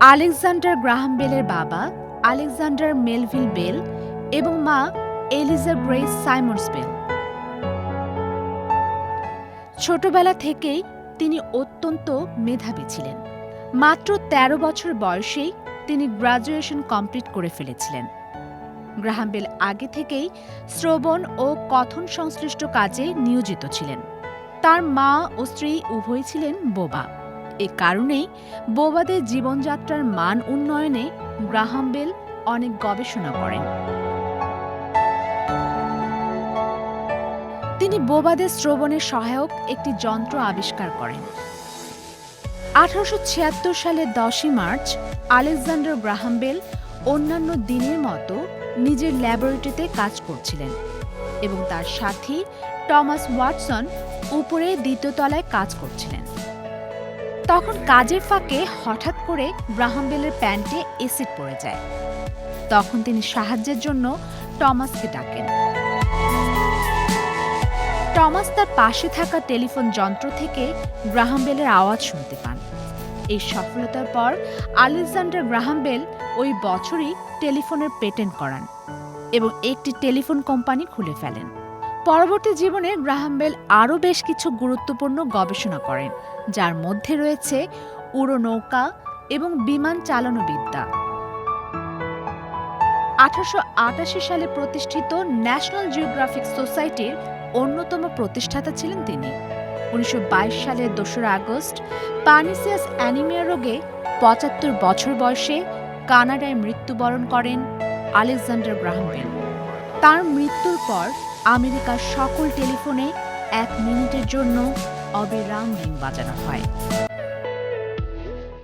Alexander Graham বেলের বাবা, Alexander Melville bell এবং মা এলিজা সাইমন্স বেল। ছোটবেলা থেকেই তিনি অত্যন্ত মেধাবী ছিলেন। মাত্র ১৩ বছর বয়সেই তিনি গ্রাজুয়েশন কমপ্লিট করে ফেলেছিলেন। গ্রাহাম বেল আগে থেকেই শ্রবণ ও কথন সংশ্লিষ্ট কাজে নিয়োজিত ছিলেন। তার মা ও স্ত্রী উভয় ছিলেন বোবা। এ কারণেই বোবাদের জীবনযাত্রার মান উন্নয়নে গ্রাহাম বেল অনেক গবেষণা করেন। তিনি বোবাদের শ্রবণের সহায়ক একটি যন্ত্র আবিষ্কার করেন। আঠারোশো সালে দশই মার্চ আলেকজান্ডার গ্রাহাম বেল অন্যান্য দিনের মতো নিজের ল্যাবরেটরিতে কাজ করছিলেন এবং তার সাথী টমাস ওয়াটসন উপরে দ্বিতীয় তলায় কাজ করছিলেন। তখন কাজের ফাঁকে হঠাৎ করে গ্রাহাম বেলের প্যান্টে এসিড পড়ে যায়। তখন তিনি সাহায্যের জন্য টমাসকে ডাকেন। টমাস তার পাশে থাকা টেলিফোন যন্ত্র থেকে গ্রাহাম বেলের আওয়াজ শুনতে পান। এই সফলতার পর আলেকজান্ডার গ্রাহাম বেল ওই বছরই টেলিফোনের পেটেন্ট করান এবং একটি টেলিফোন কোম্পানি খুলে ফেলেন। পরবর্তী জীবনে গ্রাহাম বেল আরও বেশ কিছু গুরুত্বপূর্ণ গবেষণা করেন, যার মধ্যে রয়েছে উড়ো নৌকা এবং বিমান চালানো বিদ্যা। আঠারোশো আটাশি সালে প্রতিষ্ঠিত ন্যাশনাল জিওগ্রাফিক সোসাইটির অন্যতম প্রতিষ্ঠাতা ছিলেন তিনি। উনিশশো বাইশ সালের দোসরা আগস্ট পানিসিয়াস অ্যানিমিয়া রোগে পঁচাত্তর বছর বয়সে কানাডায় মৃত্যুবরণ করেন আলেকজান্ডার গ্রাহাম বেল। তার মৃত্যুর পর আমেরিকার সকল টেলিফোনে এক মিনিটের জন্য অবিরাম রিং বাজানো হয়।